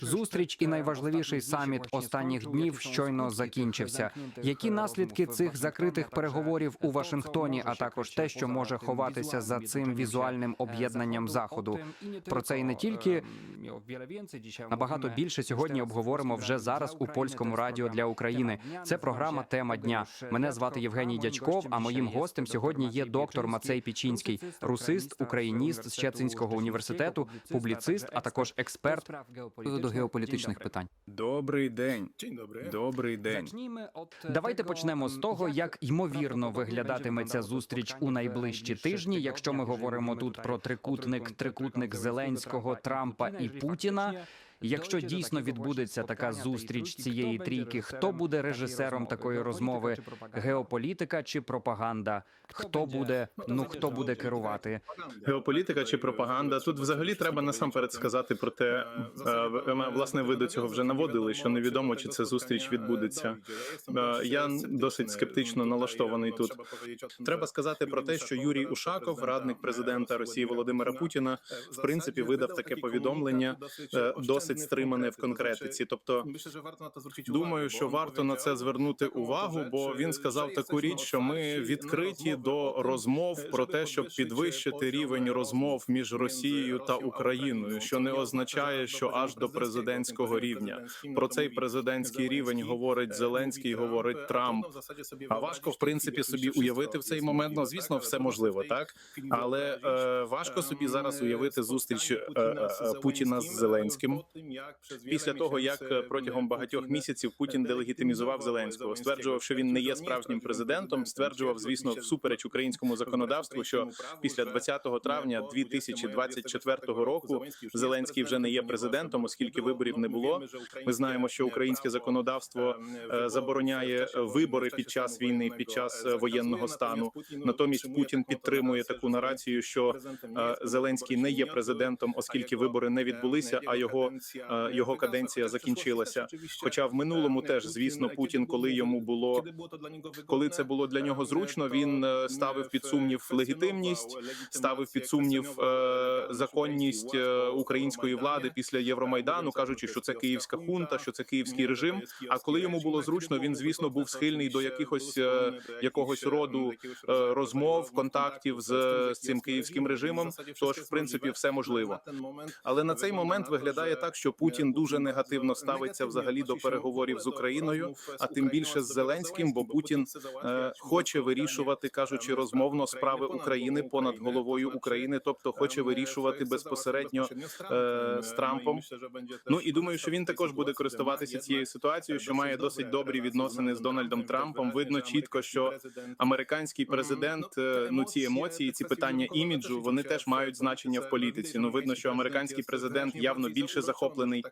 Зустріч і найважливіший саміт останніх днів щойно закінчився. Які наслідки цих закритих переговорів у Вашингтоні, а також те, що може ховатися за цим візуальним об'єднанням заходу? Про це і не тільки набагато більше сьогодні обговоримо вже зараз у польському радіо для України. Це програма Тема дня. Мене звати Євгеній Дячков. А моїм гостем сьогодні є доктор Мацей Пічинський, русист, україніст з Щецинського університету, публіцист, а також експерт до геополітичних питань. Добрий день. Добрий день. Давайте почнемо з того, як ймовірно виглядатиме ця зустріч у найближчі тижні. Якщо ми говоримо тут про трикутник, трикутник Зеленського, Трампа і Путіна. Якщо дійсно відбудеться така зустріч цієї трійки, хто буде режисером такої розмови? Геополітика чи пропаганда? Хто буде ну хто буде керувати? Геополітика чи пропаганда? Тут взагалі треба насамперед сказати про те, е, власне, ви до цього вже наводили, що невідомо, чи ця зустріч відбудеться. Е, Я досить скептично налаштований тут. Треба сказати про те, що Юрій Ушаков, радник президента Росії Володимира Путіна, в принципі, видав таке повідомлення е, досить стримане в конкретиці. Тобто, Думаю, що варто на це звернути увагу, бо він сказав таку річ, що ми відкриті до розмов про те, щоб підвищити рівень розмов між Росією та Україною, що не означає, що аж до президентського рівня. Про цей президентський рівень говорить Зеленський, говорить Трамп. А важко в принципі собі уявити в цей момент. Ну звісно, все можливо, так але е, важко собі зараз уявити зустріч е, е, е, Путіна з Зеленським. Після того, як е, протягом багатьох місяців Путін делегітимізував Зеленського, стверджував, що він не є справжнім президентом. Стверджував, звісно, всупереч українському законодавству, що після 20 травня 2024 року Зеленський вже не є президентом, оскільки виборів не було. Ми знаємо, що українське законодавство забороняє вибори під час війни, під час воєнного стану. Натомість Путін підтримує таку нарацію, що Зеленський не є президентом, оскільки вибори не відбулися, а його його каденція закінчилася. Хоча в минулому теж, звісно, Путін, коли йому було коли це було для нього зручно, він е, ставив під сумнів легітимність, ставив під сумнів е, законність е, української влади після Євромайдану, кажучи, що це київська хунта, що це київський режим. А коли йому було зручно, він звісно був схильний до якихось е, якогось роду е, розмов, контактів з, з цим київським режимом. Тож, в принципі, все можливо. Але на цей момент виглядає так, що Путін дуже негативно ставиться взагалі до переговорів з Україною, а тим більше з Зеленським, бо Путін е, хоче вирішувати, кажучи, розмовно справи України понад головою України, тобто хоче вирішувати безпосередньо е, з Трампом. Ну і думаю, що він також буде користуватися цією ситуацією, що має досить добрі відносини з Дональдом Трампом. Видно чітко, що американський президент, е, ну ці емоції, ці питання іміджу, вони теж мають значення в політиці. Ну видно, що американський президент явно більше захоплений,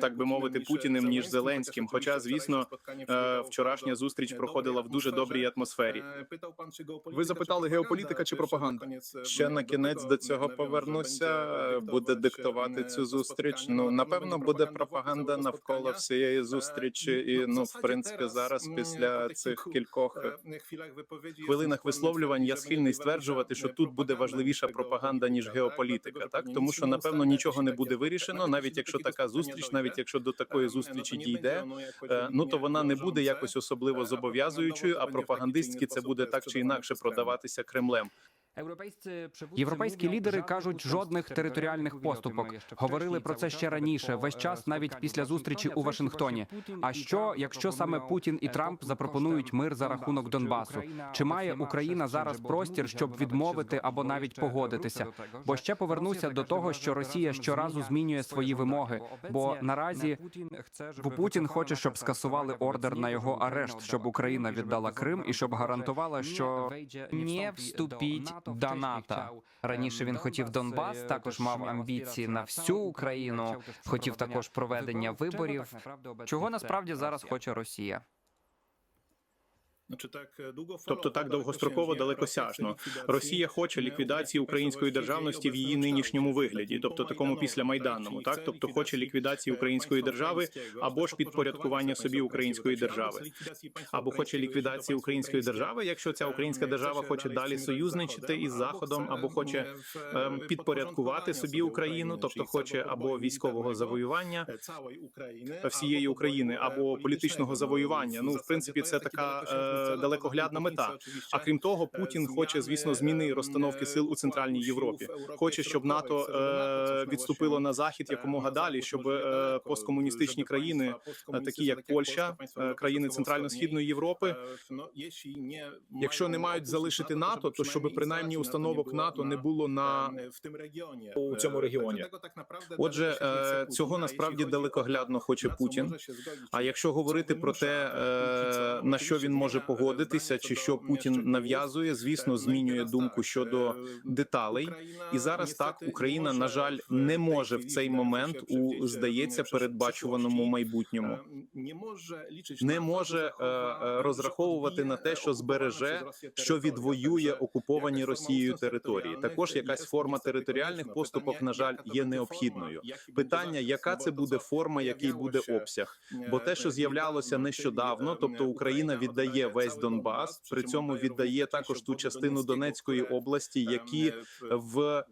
так би мовити, Путіним ніж Зеленським. Хоча, звісно, е, вчорашня зустріч проходила в дуже добрій атмосфері. Ви запитали геополітика чи пропаганда? Ще на кінець до цього повернуся. е, Буде диктувати цю зустріч. Ну напевно, буде пропаганда навколо всієї зустрічі, і ну в принципі зараз після цих кількох е, хвилинах висловлювань я схильний стверджувати, що тут буде важливіша пропаганда ніж геополітика. Так тому що напевно нічого не буде вирішено, навіть якщо така зустріч, навіть якщо до такої зустрічі дійде. е, Ну то вона не буде якось особливо зобов'язуючою, а пропагандистськи це буде так чи інакше продаватися Кремлем. Європейські лідери кажуть жодних територіальних поступок. Говорили про це ще раніше, весь час, навіть після зустрічі у Вашингтоні. А що, якщо саме Путін і Трамп запропонують мир за рахунок Донбасу? Чи має Україна зараз простір, щоб відмовити або навіть погодитися? Бо ще повернуся до того, що Росія щоразу змінює свої вимоги. Бо наразі Путін хоче, щоб скасували ордер на його арешт, щоб Україна віддала Крим і щоб гарантувала, що не вступіть до НАТО. Раніше він хотів Донбас, також мав амбіції на всю Україну, хотів також проведення виборів. Чого насправді зараз хоче Росія? Тобто так довгостроково далекосяжно. Росія хоче ліквідації української державності в її нинішньому вигляді, тобто такому післямайданному, так тобто хоче ліквідації української держави або ж підпорядкування собі української держави, або хоче ліквідації української держави, якщо ця українська держава хоче далі союзничати із заходом, або хоче ем, підпорядкувати собі Україну, тобто хоче або військового завоювання всієї України, або політичного завоювання. Ну в принципі, це така е, далекоглядна мета. А крім того, Путін хоче, звісно, зміни розстановки сил у центральній Європі. Хоче, щоб НАТО е, відступило на захід якомога далі, щоб е, посткомуністичні країни, е, такі як Польща, е, країни центрально-східної Європи, якщо не мають залишити НАТО, то щоб принаймні установок НАТО не було на у цьому регіоні. Отже, е, цього насправді далекоглядно хоче Путін. А якщо говорити про те, е, на що він може погодитися, чи що Путін нав'язує, звісно, змінює думку щодо деталей. І зараз так Україна, на жаль, не може в цей момент у здається передбачуваному майбутньому. Не може е, е, розраховувати на те, що збереже, що відвоює окуповані Росією території. Також якась форма територіальних поступок, на жаль, є необхідною. Питання, яка це буде форма, який буде обсяг, бо те, що з'являлося нещодавно, тобто Україна віддає весь Донбас, при цьому віддає також ту частину Донецької області, які в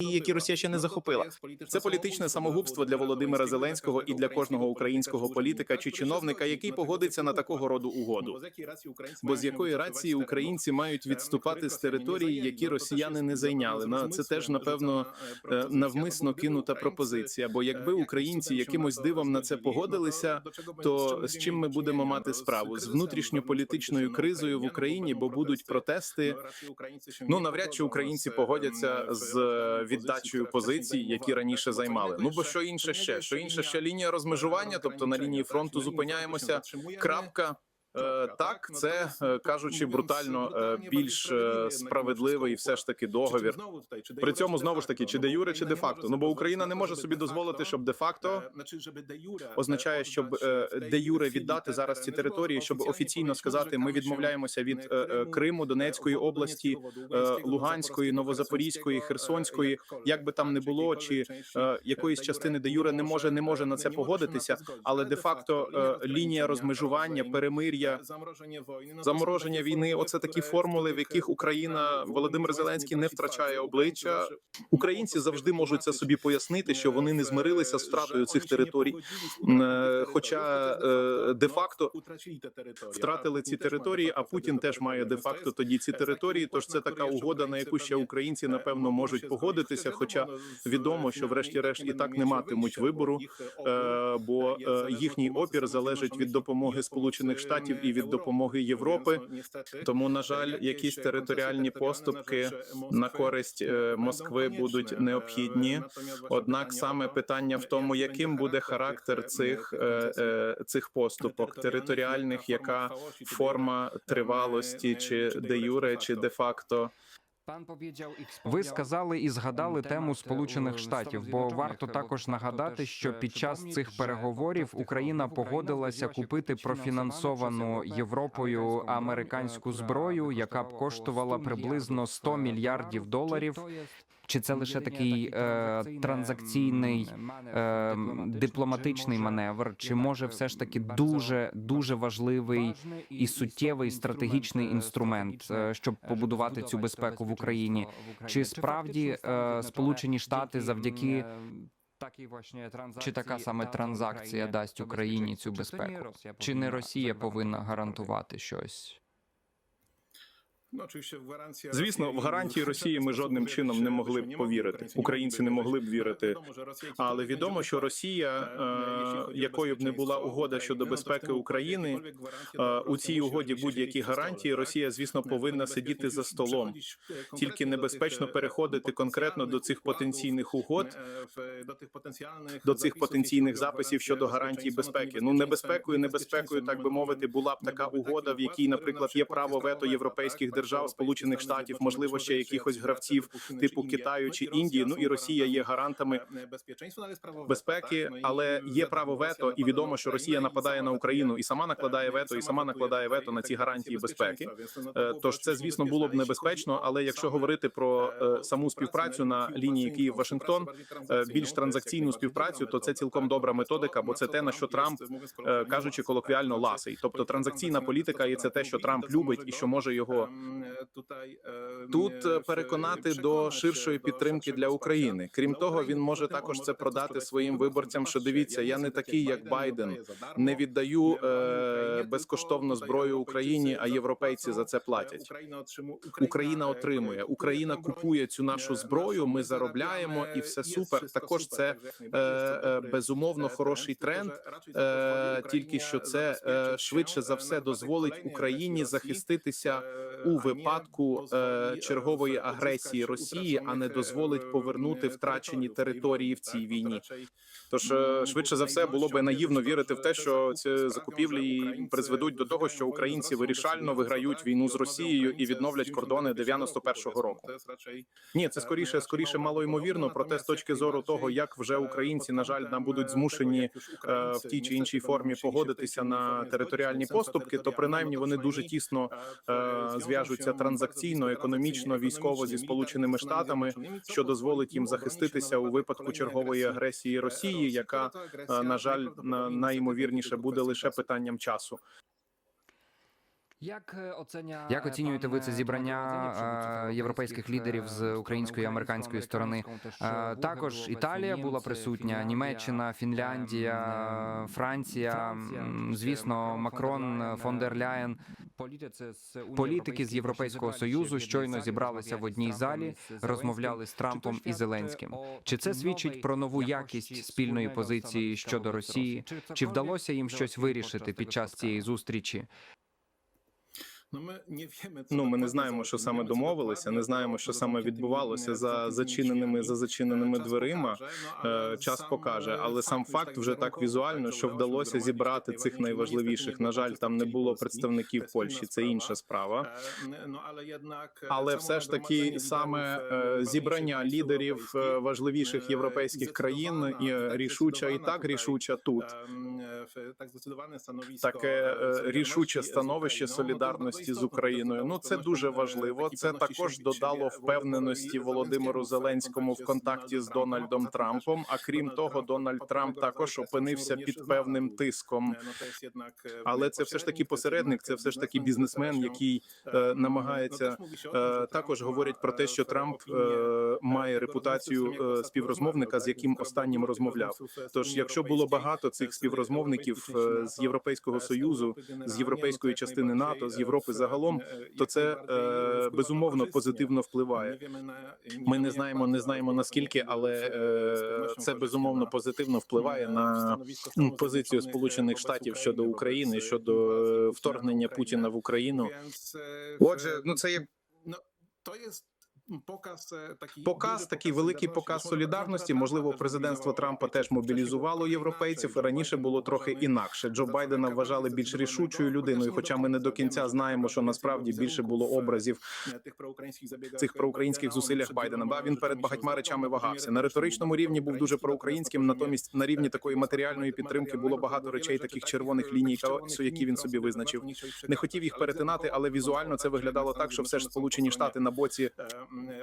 і які Росія ще не захопила. Це політичне самогубство для Володимира Зеленського і для кожного українського політика чи чиновника, який погодиться на такого роду угоду. бо з якої рації українці мають відступати з території, які росіяни не зайняли. На це теж напевно е, навмисно кинута пропозиція. Бо якби українці якимось дивом на це погодилися, то з чим ми будемо мати справу з внутрішньополітичною кризою в Україні, бо будуть протести. Ну навряд чи українці погодяться з е, віддачею позицій, які раніше займали. Ну бо що інше ще? Що інше ще лінія розмежування, тобто на лінії фронту зупиняємося. Крапка. Е, Так, це е, кажучи брутально е, більш справедливий, все ж таки договір. При цьому знову ж таки, чи де юре, чи де факто. Ну бо Україна не може собі дозволити, щоб де факто означає, щоб де юре віддати зараз ці території, щоб офіційно сказати, ми відмовляємося від Криму, Донецької області, Луганської, Новозапорізької, Херсонської, як би там не було, чи якоїсь частини де юре не може не може на це погодитися, але де факто лінія розмежування, перемир'я, замороження війни. Оце такі формули, в яких Україна Володимир Зеленський не втрачає обличчя. Українці завжди можуть це собі пояснити, що вони не змирилися з втратою цих територій. Е, Хоча е, де факто втратили ці території, а Путін теж має де факто тоді ці території. Тож це така угода, на яку ще українці напевно можуть погодитися. Хоча відомо, що врешті-решт і так не матимуть вибору, е, бо е, їхній опір залежить від допомоги Сполучених Штатів і від допомоги Європи. Тому, на жаль, якісь територіальні поступки на користь е, Москви будуть необхідні. Однак саме питання в тому, яким буде характер цих е, е, цих поступок територіальних, яка форма тривалості, чи де юре, чи де факто. Ви сказали і згадали тему Сполучених Штатів, бо варто також нагадати, що під час цих переговорів Україна погодилася купити профінансовану Європою американську зброю, яка б коштувала приблизно 100 мільярдів доларів. Чи це лише такий е, транзакційний е, дипломатичний маневр? Чи може все ж таки дуже дуже важливий і суттєвий стратегічний інструмент, е, щоб побудувати цю безпеку в Україні? Чи справді е, Сполучені Штати завдяки чи така саме транзакція дасть Україні цю безпеку? Чи не Росія повинна гарантувати щось? Звісно, в гарантії Росії ми жодним чином не могли б повірити. Українці не могли б вірити. Але відомо, що Росія, е, якою б не була угода щодо безпеки України, е, у цій угоді будь-які гарантії Росія, звісно, повинна сидіти за столом. Тільки небезпечно переходити конкретно до цих потенційних угод, до цих потенційних записів щодо гарантій безпеки. Ну небезпекою, небезпекою, так би мовити, була б така угода, в якій, наприклад, є право вето європейських держав Сполучених Штатів, можливо, ще якихось гравців типу Китаю чи Індії. Ну і Росія є гарантами безпеки, але є право вето, і відомо, що Росія нападає на Україну і сама накладає вето, і сама накладає вето на ці гарантії безпеки. Е, Тож це, звісно, було б небезпечно. Але якщо говорити про е, саму співпрацю на лінії Київ Вашингтон, е, більш транзакційну співпрацю, то це цілком добра методика, бо це те на що Трамп е, кажучи колоквіально ласий. Тобто транзакційна політика, і це те, що Трамп любить, і що може його тут е, переконати до ширшої підтримки для України. Крім того, він може також це продати своїм виборцям. Що дивіться, я не такий, як Байден, не віддаю е, безкоштовно зброю Україні, а європейці за це платять. Україна отримує, Україна купує цю нашу зброю. Ми заробляємо, і все супер. Також це е, е, безумовно хороший тренд. Е, тільки що це е, швидше за все дозволить Україні захиститися у випадку е, чергової агресії Росії, а не дозволить повернути втрачені території в цій війні. Тож е, швидше за все було би наївно вірити в те, що ці закупівлі призведуть до того, що українці вирішально виграють війну з Росією і відновлять кордони 91-го року. Ні, це скоріше, скоріше малоймовірно. Проте з точки зору того, як вже українці на жаль нам будуть змушені е, в тій чи іншій формі погодитися на територіальні поступки, то принаймні вони дуже тісно е, зв'яжуться транзакційно, економічно, військово зі сполученими штатами, що дозволить їм захиститися у випадку чергової агресії Росії, яка е, на жаль найімовірніше буде лише питанням часу. Як Як оцінюєте ви це зібрання е, європейських лідерів з української і американської сторони? Е, Також Італія була присутня, Німеччина, Фінляндія, Франція. Звісно, Макрон, фон дер Ляєн. Політики з Європейського союзу щойно зібралися в одній залі, розмовляли з Трампом і Зеленським. Чи це свідчить про нову якість спільної позиції щодо Росії? Чи вдалося їм щось вирішити під час цієї зустрічі? Ну, ми не знаємо, що саме домовилися, не знаємо, що саме відбувалося за зачиненими за зачиненими дверима. Е, Час покаже, але сам факт вже так візуально, що вдалося зібрати цих найважливіших. На жаль, там не було представників Польщі. Це інша справа. Але все ж таки саме е, зібрання лідерів е, важливіших європейських країн і е, рішуча і так рішуча тут. Таке е, рішуче становище солідарності з Україною. Ну це дуже важливо. Це також додало впевненості Володимиру Зеленському в контакті з Дональдом Трампом. А крім того, Дональд Трамп також опинився під певним тиском. Але це все ж таки посередник, це все ж таки бізнесмен, який е, намагається е, також говорять про те, що Трамп е, має репутацію е, співрозмовника, з яким останнім розмовляв. Тож, якщо було багато цих співрозмовників е, з Європейського союзу, з європейської частини НАТО, з Європи загалом, то це е, безумовно позитивно впливає. Ми не знаємо, не знаємо наскільки, але е, це безумовно позитивно впливає на позицію Сполучених Штатів щодо України, щодо е, вторгнення Путіна в Україну. Отже, ну це є То jest показ е, такий показ, такий великий показ солідарності. Можливо, президентство Трампа теж мобілізувало європейців. Раніше було трохи інакше. Джо Байдена вважали більш рішучою людиною. Хоча ми не до кінця знаємо, що насправді більше було образів тих проукраїнських цих проукраїнських зусиллях Байдена. Ба він перед багатьма речами вагався на риторичному рівні. Був дуже проукраїнським. Натомість на рівні такої матеріальної підтримки було багато речей, таких червоних ліній які він собі визначив. Не хотів їх перетинати, але візуально це виглядало так, що все ж Сполучені Штати на боці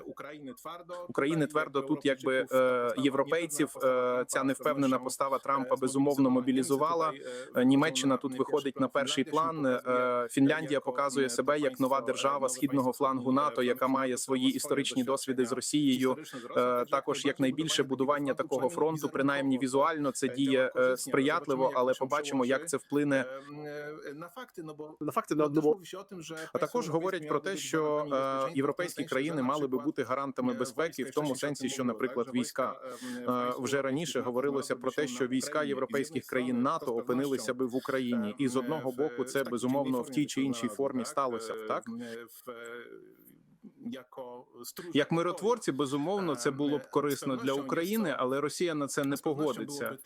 України твердо України твердо тут, якби е, європейців. Е, ця невпевнена постава Трампа безумовно мобілізувала. Е, Німеччина тут виходить на перший план. Е, Фінляндія показує себе як нова держава східного флангу НАТО, яка має свої історичні досвіди з Росією. Е, Також як найбільше будування такого фронту, принаймні візуально, це діє е, сприятливо, але побачимо, як це вплине на факти. Ну бо на факти на одному. а також говорять про те, що е, європейські країни мали би бути гарантами безпеки в тому сенсі, що, наприклад, війська е, вже раніше говорилося про те, що війська європейських країн НАТО опинилися би в Україні, і з одного боку це безумовно в тій чи іншій формі сталося б так. Як миротворці, безумовно, це було б корисно для України, але Росія на це не погодиться.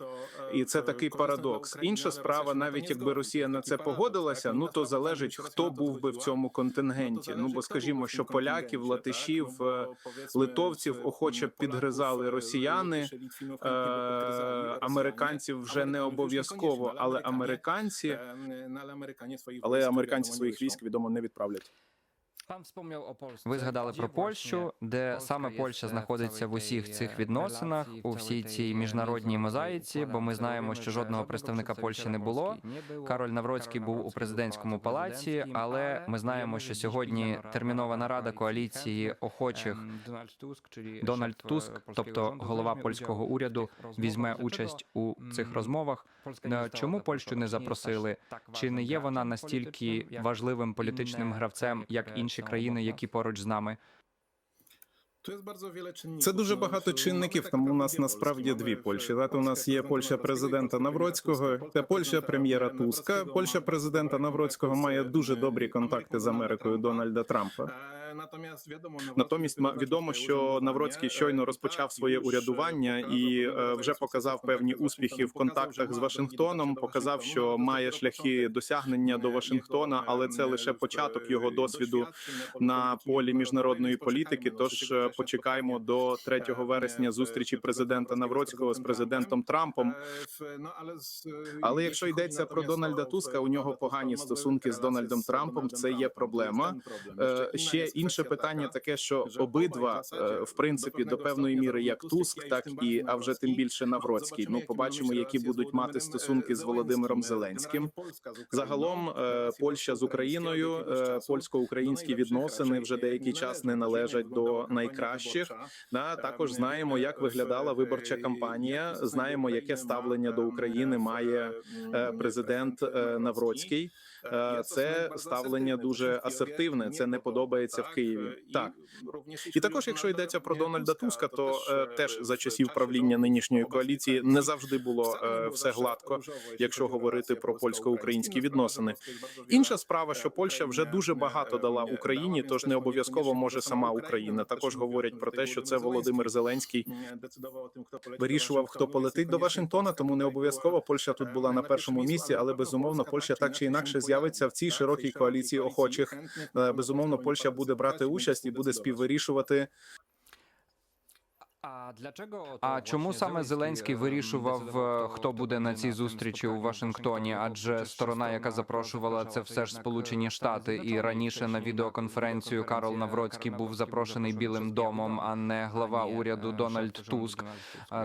І це такий парадокс. Інша справа, навіть якби Росія на це погодилася, ну то залежить, хто був би в цьому контингенті. Ну бо скажімо, що поляків, латишів, е, литовців охоче підгризали росіяни. е, Американців вже не обов'язково, але американці, але американці своїх військ відомо не відправлять. Ви згадали про Польщу, де саме Польща знаходиться в усіх цих відносинах, у всій цій міжнародній мозаїці, бо ми знаємо, що жодного представника Польщі не було. Кароль Навроцький був у президентському палаці, але ми знаємо, що сьогодні термінова нарада коаліції охочих. Дональд Туск, тобто голова польського уряду, візьме участь у цих розмовах. Е, Чому Польщу не запросили? Чи не є вона настільки важливим політичним гравцем, як інші країни, які поруч з нами? Це дуже багато чинників. Тому у нас насправді дві Польщі. Так, у нас є Польща президента Навроцького та Польща прем'єра Туска. Польща президента Навроцького має дуже добрі контакти з Америкою Дональда Трампа. Натомість ма- відомо, що Навроцький щойно розпочав своє урядування і е, вже показав певні успіхи в контактах з Вашингтоном. Показав, що має шляхи досягнення до Вашингтона, але це лише початок його досвіду на полі міжнародної політики. Тож е, почекаємо до 3 вересня зустрічі президента Навроцького з президентом Трампом. Але якщо йдеться про Дональда Туска, у нього погані стосунки з Дональдом Трампом. Це є проблема. Е, Ще інше питання таке, що обидва е, в принципі до певної міри як Туск, так і а вже тим більше Навроцький. Ну побачимо, які будуть мати стосунки з Володимиром Зеленським. Загалом е, Польща з Україною, е, польсько-українські відносини вже деякий час не належать до найкращих. Да, також знаємо, як виглядала виборча кампанія. Знаємо, яке ставлення до України має президент Навроцький. Це ставлення дуже асертивне. Це не подобається в Києві. Так і також, якщо йдеться про Дональда Туска, то е, теж за часів правління нинішньої коаліції не завжди було е, все гладко, якщо говорити про польсько-українські відносини. Інша справа, що Польща вже дуже багато дала Україні, тож не обов'язково може сама Україна. Також говорять про те, що це Володимир Зеленський вирішував, хто полетить до Вашингтона. Тому не обов'язково Польща тут була на першому місці, але безумовно Польща так чи інакше з'явиться в цій широкій коаліції охочих. Е, Безумовно, Польща буде брати участь і буде співвирішувати. А чому саме Зеленський вирішував, е, хто буде на цій зустрічі у Вашингтоні? Адже сторона, яка запрошувала, це все ж Сполучені Штати, і раніше на відеоконференцію Карол Навроцький був запрошений Білим домом, а не глава уряду Дональд Туск.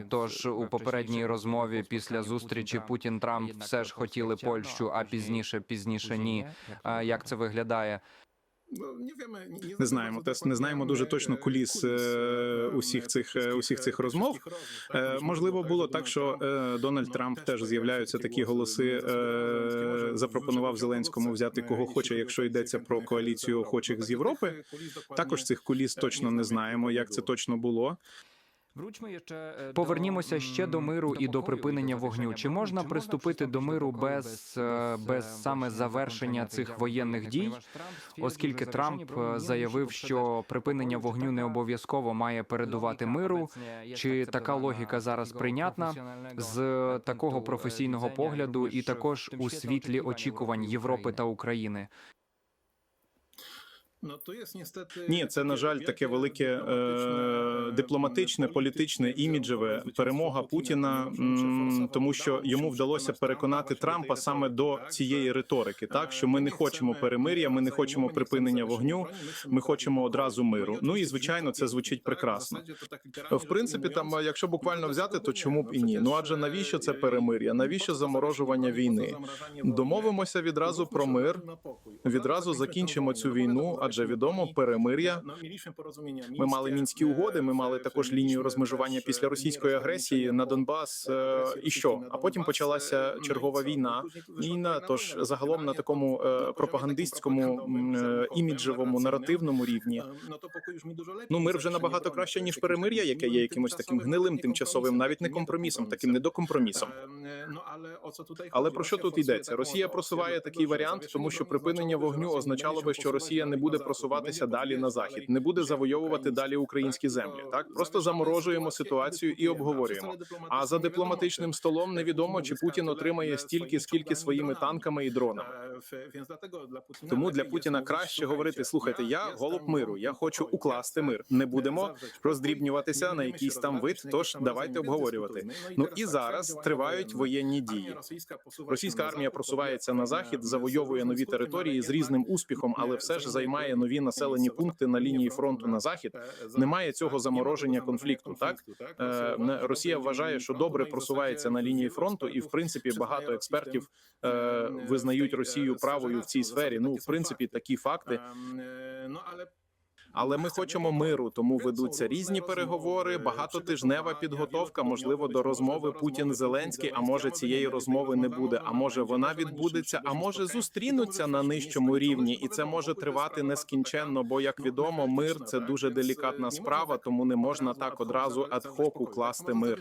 Тож у попередній розмові після зустрічі Путін Трамп все ж хотіли Польщу, а пізніше пізніше ні. Як це виглядає? Не знаємо, теж не знаємо дуже точно куліс усіх цих усіх цих розмов. Можливо, було так, що Дональд Трамп теж з'являються такі голоси. Запропонував Зеленському взяти кого хоче, якщо йдеться про коаліцію охочих з Європи. Також цих куліс точно не знаємо, як це точно було. Повернімося ще до миру і до припинення вогню. Чи можна приступити до миру без, е, без саме завершення цих воєнних дій? Оскільки Трамп е, заявив, що припинення вогню не обов'язково має передувати миру. Чи така логіка зараз прийнятна з такого професійного погляду, і також у світлі очікувань Європи та України? Ні, це на жаль таке велике е, дипломатичне, політичне, іміджеве перемога Путіна, м, тому що йому вдалося переконати Трампа саме до цієї риторики, так що ми не хочемо перемир'я, ми не хочемо припинення вогню, ми хочемо одразу миру. Ну і звичайно, це звучить прекрасно. В принципі, там, якщо буквально взяти, то чому б і ні? Ну адже навіщо це перемир'я? Навіщо заморожування війни? Домовимося відразу про мир, відразу закінчимо цю війну, адже відомо перемир'я. Ми мали мінські угоди. Ми мали також лінію розмежування після російської агресії на Донбас. е, І що? А потім почалася чергова війна. Війна, тож загалом на такому е, пропагандистському е, іміджевому наративному рівні. Ну, мир вже набагато краще ніж перемир'я, яке є якимось таким гнилим, тимчасовим, навіть не компромісом, таким недокомпромісом. Але про що тут йдеться? Росія просуває такий варіант, тому що припинення вогню означало би, що Росія не буде просуватися далі на захід, не буде завойовувати далі українські землі. Так просто заморожуємо ситуацію і обговорюємо. А за дипломатичним столом невідомо, чи Путін отримає стільки, скільки своїми танками і дронами. Тому для Путіна краще говорити: слухайте, я голуб миру, я хочу укласти мир. Не будемо роздрібнюватися на якийсь там вид. Тож давайте обговорювати. Ну і зараз тривають воєнні дії. Російська армія просувається на захід, завойовує нові території з різним успіхом, але все ж займає нові населені пункти на лінії фронту на захід. Немає цього замороження конфлікту. Так Е, Росія вважає, що добре просувається на лінії фронту, і в принципі багато експертів е, визнають Росію правою в цій сфері. Ну, в принципі, такі факти. Ну Але ми хочемо миру, тому ведуться різні переговори. Багатотижнева підготовка, можливо, до розмови Путін Зеленський. А може цієї розмови не буде? А може вона відбудеться? А може зустрінуться на нижчому рівні, і це може тривати нескінченно. Бо як відомо, мир це дуже делікатна справа, тому не можна так одразу ад-хок укласти мир.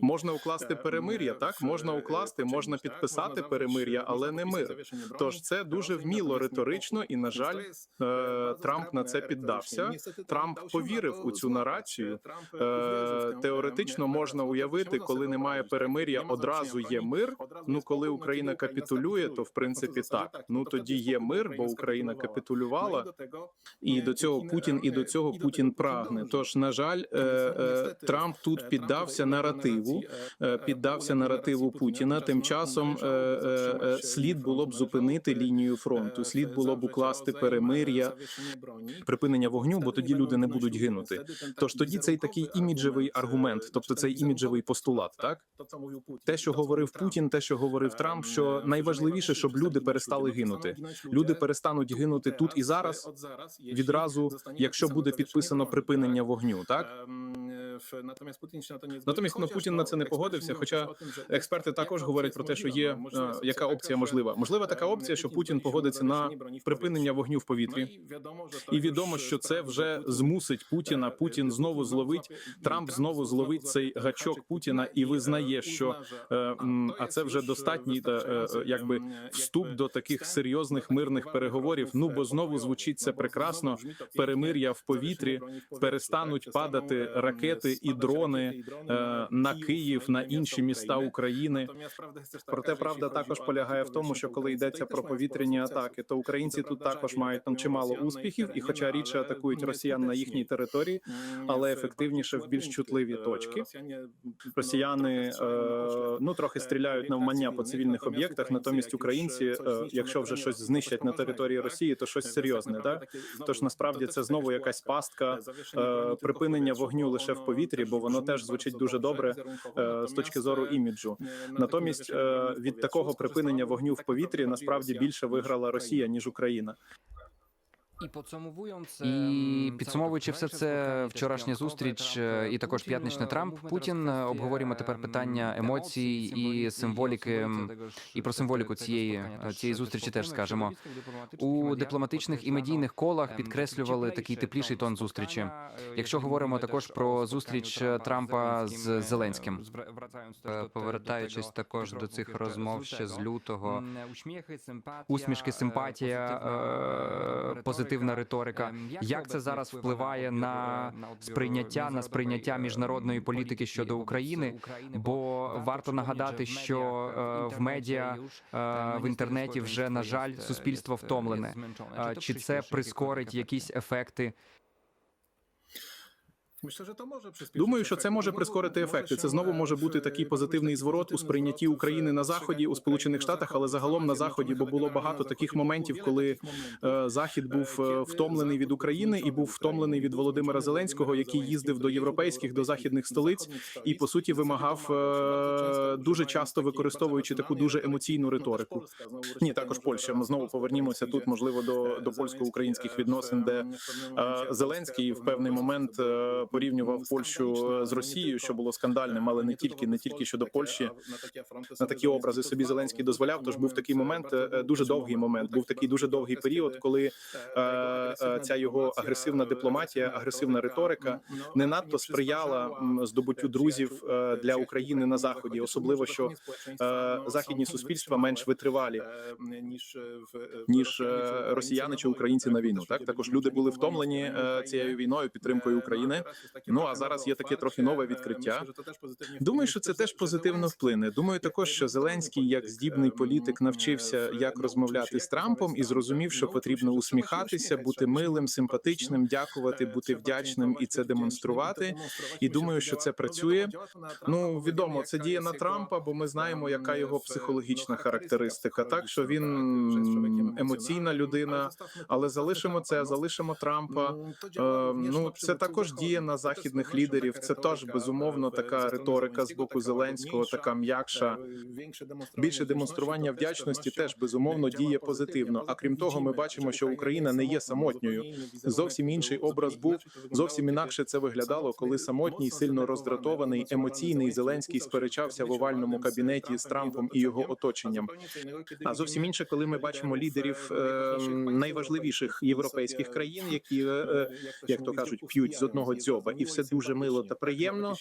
Можна укласти перемир'я, так можна укласти, можна підписати перемир'я, але не мир. Тож це дуже вміло риторично, і на жаль, е, Трамп на це піддався. Трамп повірив у цю нарацію. Е, Теоретично можна уявити, коли немає перемир'я, одразу є мир. Ну коли Україна капітулює, то в принципі так. Ну тоді є мир, бо Україна капітулювала. І до цього Путін і до цього Путін прагне. Тож, на жаль, е, е, Трамп тут піддався наративу, е, піддався наративу Путіна. Тим часом е, е, е, слід було б зупинити лінію фронту. Слід було б укласти перемир'я, припинення вогню, бо тоді люди не будуть гинути. Тож тоді цей такий іміджевий аргумент, тобто цей іміджевий постулат, так те, що говорив Путін, те, що говорив Трамп, що найважливіше, щоб люди перестали гинути. Люди перестануть гинути тут і зараз. Відразу, якщо буде підписано припинення вогню, так Натомість ну, Путін на це не погодився. Хоча експерти також говорять про те, що є е, яка опція можлива. Можлива така опція, що Путін погодиться на припинення вогню в повітрі. І відомо, що це вже змусить Путіна. Путін знову зловить Трамп знову зловить цей гачок Путіна і визнає, що а це вже достатній е, е, якби вступ до таких серйозних мирних переговорів. Ну бо знову звучить це прекрасно. Перемир'я в повітрі перестануть падати ракети і дрони е, на Київ, на інші міста України. Проте правда також полягає в тому, що коли йдеться про повітряні атаки, то українці тут також мають там чимало успіхів, і хоча рідше атакують росіян на їхній території, але ефективніше в більш чутливі точки. Росіяни е, ну трохи стріляють навмання по цивільних об'єктах. Натомість українці, е, якщо вже щось знищать на території Росії, то щось серйозне. Да? Тож насправді це знову якась пастка е, припинення вогню лише в повітрі, бо воно теж звучить дуже добре е, з точки зору іміджу. Натомість е, від такого припинення вогню в повітрі насправді більше виграла Росія ніж Україна. І підсумовуючи все це, вчорашня зустріч е, і також п'ятничний Трамп, Путін е, обговорюємо тепер питання емоцій і символіки, і про символіку цієї е, цієї зустрічі теж скажемо. У дипломатичних і медійних колах підкреслювали такий тепліший тон зустрічі. Якщо говоримо також про зустріч е, Трампа з Зеленським, Е, повертаючись також до цих розмов ще з лютого. усмішки, симпатія, е, позитивна риторика. Як це зараз впливає на сприйняття на сприйняття міжнародної політики щодо України? Бо варто нагадати, що е, в медіа е, в інтернеті вже на жаль суспільство втомлене. Е, Чи це прискорить якісь ефекти? Думаю, що це може прискорити ефекти. Це знову може бути такий позитивний зворот у сприйнятті України на заході у Сполучених Штатах, але загалом на заході, бо було багато таких моментів, коли е, захід був е, втомлений від України і був втомлений від Володимира Зеленського, який їздив до європейських до західних столиць і по суті вимагав е, дуже часто використовуючи таку дуже емоційну риторику. Ні, також Польща. Ми знову повернімося тут, можливо, до, до польсько-українських відносин, де е, Зеленський в певний момент е, порівнював Польщу е, з Росією, що було скандальним, але не тільки не тільки щодо Польщі. На такі образи собі Зеленський дозволяв. Тож був такий момент, е, дуже довгий момент. Був такий дуже довгий період, коли е, ця його агресивна дипломатія, агресивна риторика не надто сприяла здобуттю друзів для України на заході, особливо що західні суспільства менш витривалі ніж ніж росіяни чи українці на війну. Так також люди були втомлені цією війною, підтримкою України. Ну а зараз є таке трохи нове відкриття. Думаю, що це теж позитивно вплине. Думаю, також що Зеленський, як здібний політик, навчився як розмовляти з Трампом і зрозумів, що потрібно усміхатися, бути милим, симпатичним, дякувати, бути вдячним і це демонструвати. І думаю, що це працює. Ну відомо, це діє на Трампа, бо ми знаємо, яка його психологічна характеристика. Так що він емоційна людина, але залишимо це, залишимо Трампа. Е, Ну це також діє на західних лідерів. Це теж безумовно така риторика з боку Зеленського, така м'якша. Більше демонстрування вдячності теж безумовно діє позитивно. А крім того, ми бачимо, що Україна не є самотньою. Зовсім інший образ був зовсім інакше це виглядало, коли самотній, сильно роздратований, емоційний Зеленський сперечався в овальному кабінеті з Трампом і його оточенням. А зовсім інше, коли ми бачимо лідерів е, найважливіших європейських країн, які, е, як то кажуть, п'ють з одного дзьоба, і все дуже мило та приємно.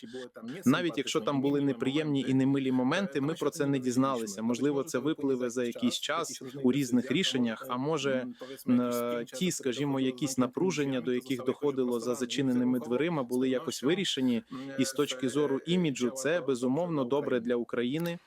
Навіть якщо там були неприємні і немилі моменти, ми про це не дізналися. Можливо, це випливе за якийсь час у різних рішеннях. А може е, ті, скажімо, якісь напруження, до яких доходило за зачиненими дверима, були якось вирішені. І з точки зору іміджу, це безумовно добре для України.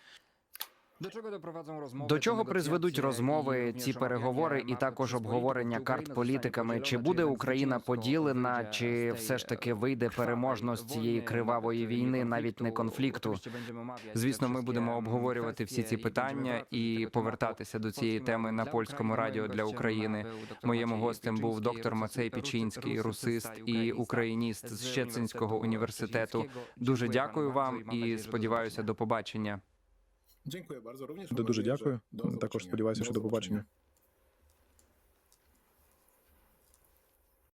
До чого призведуть розмови, ці переговори і також обговорення карт політиками? Чи буде Україна поділена, чи все ж таки вийде переможно з цієї кривавої війни, навіть не конфлікту? Звісно, ми будемо обговорювати всі ці питання і повертатися до цієї теми на польському радіо для України. Моїм гостем був доктор Мацей Пічинський, русист і україніст з Щецинського університету. Дуже дякую вам і сподіваюся, до побачення. Дякую bardzo. Również Дуже дякую. Також сподіваюся, що до побачення.